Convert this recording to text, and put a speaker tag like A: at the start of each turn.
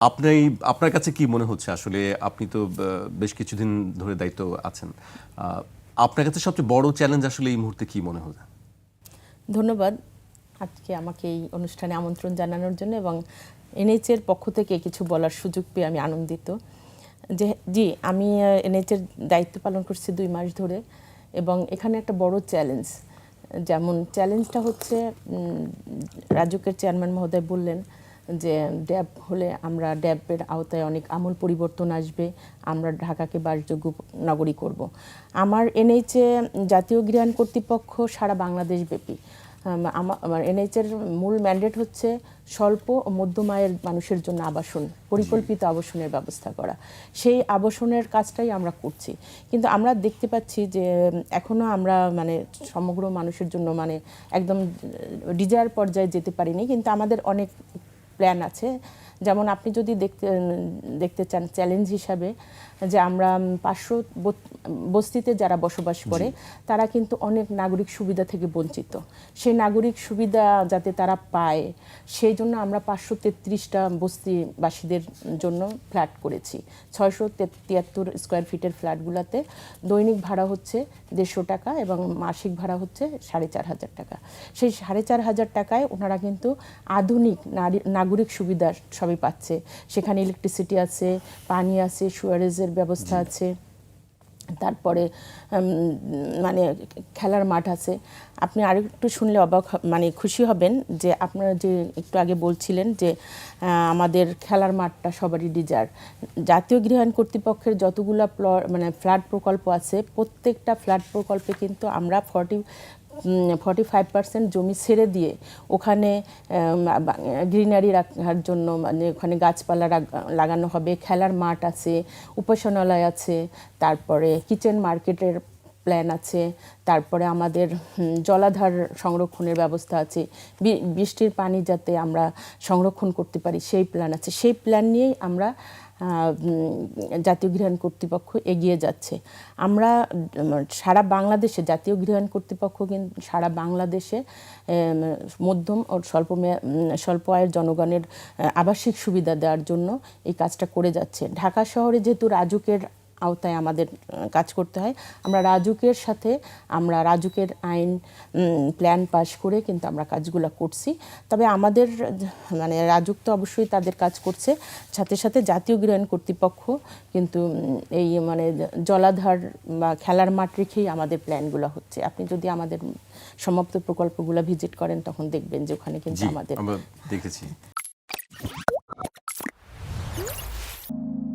A: আপনি আপনার কাছে কি মনে হচ্ছে? আসলে আপনি তো বেশ কিছুদিন ধরে দায়িত্ব আছেন। আপনার কাছে সবচেয়ে বড় চ্যালেঞ্জ আসলে এই মুহূর্তে কি মনে হচ্ছে
B: ধন্যবাদ আজকে আমাকে এই অনুষ্ঠানে আমন্ত্রণ জানানোর জন্য এবং এনএইচের পক্ষ থেকে কিছু বলার সুযোগ পেয়ে আমি আনন্দিত। যে, জি, আমি এনএইচের দায়িত্ব পালন করছি দুই মাস ধরে এবং এখানে একটা বড় চ্যালেঞ্জ যেমন চ্যালেঞ্জটা হচ্ছে রাজুকের চেয়ারম্যান মহোদয় বললেন যে ড্যাব হলে আমরা ড্যাবের আওতায় অনেক আমূল পরিবর্তন আসবে আমরা ঢাকাকে বাসযোগ্য নগরী করব। আমার এনএইচে জাতীয় গৃহায়ণ কর্তৃপক্ষ সারা বাংলাদেশ ব্যাপী। আমার এনএইচের মূল ম্যান্ডেট হচ্ছে স্বল্প ও মধ্যম আয়ের মানুষের জন্য আবাসন পরিকল্পিত আবাসনের ব্যবস্থা করা। সেই আবাসনের কাজটাই আমরা করছি। কিন্তু আমরা দেখতে পাচ্ছি যে এখনও আমরা মানে সমগ্র মানুষের জন্য মানে একদম ডিজায়ার পর্যায়ে যেতে পারিনি কিন্তু আমাদের অনেক প্ল্যান আছে। যেমন আপনি যদি দেখতে দেখতে চান চ্যালেঞ্জ হিসাবে যে আমরা পাঁচশো বস্তিতে যারা বসবাস করে তারা কিন্তু অনেক নাগরিক সুবিধা থেকে বঞ্চিত। সেই নাগরিক সুবিধা যাতে তারা পায় সেই জন্য আমরা পাঁচশো তেত্রিশটা বস্তিবাসীদের জন্য ফ্ল্যাট করেছি। ছয়শো তিয়াত্তর স্কোয়ার ফিটের ফ্ল্যাটগুলোতে দৈনিক ভাড়া হচ্ছে দেড়শো টাকা এবং মাসিক ভাড়া হচ্ছে সাড়ে চার হাজার টাকা। সেই সাড়ে চার হাজার টাকায় ওনারা কিন্তু আধুনিক নারী- নাগরিক সুবিধা সবই পাচ্ছে। সেখানে ইলেকট্রিসিটি আছে পানি আছে সুয়ারেজের ব্যবস্থা আছে। তারপরে মানে খেলার মাঠ আছে। আপনি আরেকটু শুনলে অবাক মানে খুশি হবেন যে আপনারা যে একটু আগে বলছিলেন যে আমাদের খেলার মাঠটা সবারই ডিজার জাতীয় গৃহায়ণ কর্তৃপক্ষের যতগুলো মানে ফ্ল্যাট প্রকল্প আছে প্রত্যেকটা ফ্ল্যাট প্রকল্পে কিন্তু আমরা ফর্টি ফর্টি ফাইভ পার্সেন্ট জমি ছেড়ে দিয়ে ওখানে গ্রিনারি রাখার জন্য মানে ওখানে গাছপালা লাগানো হবে, খেলার মাঠ আছে, উপাসনালয় আছে, তারপরে কিচেন মার্কেটের প্ল্যান আছে, তারপরে আমাদের জলাধার সংরক্ষণের ব্যবস্থা আছে বৃষ্টির পানি যাতে আমরা সংরক্ষণ করতে পারি, সেই প্ল্যান আছে। সেই প্ল্যান নিয়েই আমরা জাতীয় গৃহায়ণ কর্তৃপক্ষ এগিয়ে যাচ্ছে। আমরা সারা বাংলাদেশে জাতীয় গৃহায়ণ কর্তৃপক্ষ কিন্তু সারা বাংলাদেশে মধ্যম ও স্বল্প স্বল্প আয়ের জনগণের আবাসিক সুবিধা দেওয়ার জন্য এই কাজটা করে যাচ্ছে। ঢাকা শহরে যেহেতু রাজুকের আওতায় আমাদের কাজ করতে হয়। আমরা রাজুকের সাথে আমরা রাজুকের আইন প্ল্যান পাশ করে কিন্তু আমরা কাজগুলো করছি। তবে আমাদের মানে রাজুক তো অবশ্যই তাদের কাজ করছে। সাথে সাথে জাতীয় গৃহায়ণ কর্তৃপক্ষ কিন্তু এই মানে জলাধার বা খেলার মাঠ রেখেই আমাদের প্ল্যানগুলো হচ্ছে। আপনি যদি আমাদের সমাপ্ত প্রকল্পগুলো ভিজিট করেন তখন দেখবেন যে ওখানে কিন্তু আমাদের
A: দেখেছি।